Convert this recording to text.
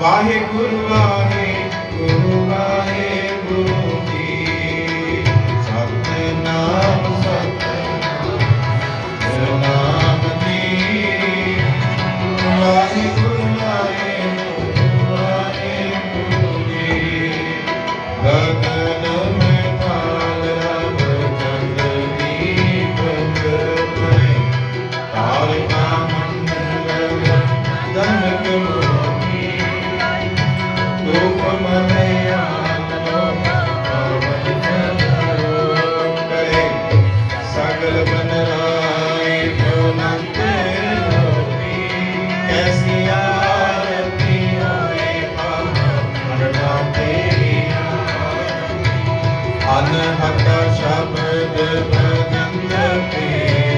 ਵਾਹਿਗੁਰੂ ਵਾਹਿਗੁਰੂ ਵਾਹਿਗੁਰੂ ਜੀ ਸਤਨਾਮ ਸਤਿ ਅਨਹਤ ਸ਼ਬਦ ਬਨੰਦ ਤੇ